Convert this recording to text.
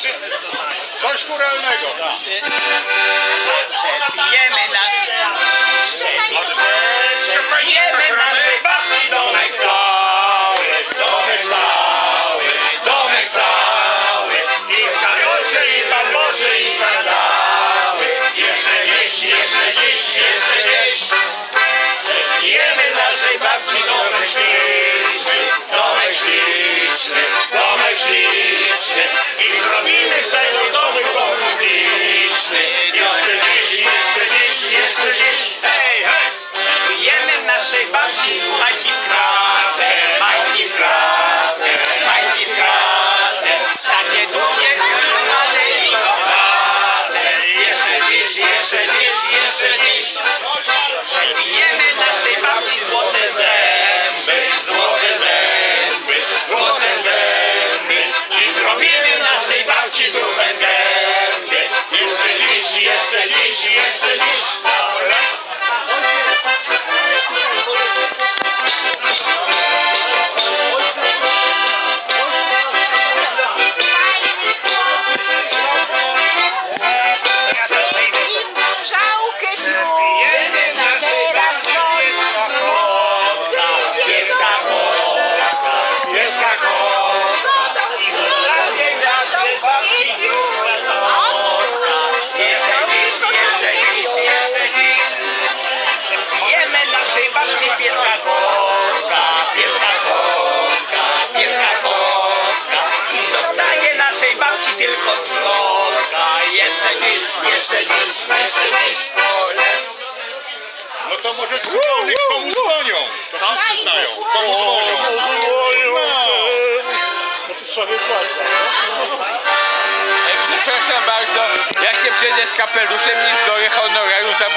Coś kuralnego. Pijemy na... Pijemy na... Babci domek cały, domek cały, domek cały. I skaruszy, i bamboszy, i sandały. Jeszcze dziś, jeszcze dziś, jeszcze dziś. Pijemy naszej babci domek śliczny, domek śliczny, domek śliczny. Israel está She's naszej babci pieska kotka, pieska kotka, pieska kotka. I zostaje naszej babci tylko cnotka. Jeszcze dziś, jeszcze dziś, jeszcze dziś pole. No to może skutonych komu dzwonią. To wszyscy znają. Komu dzwonią. No. no. To sobie płacę. Przepraszam bardzo, jak się przejdziesz kapeluszem i dojechał honoraru za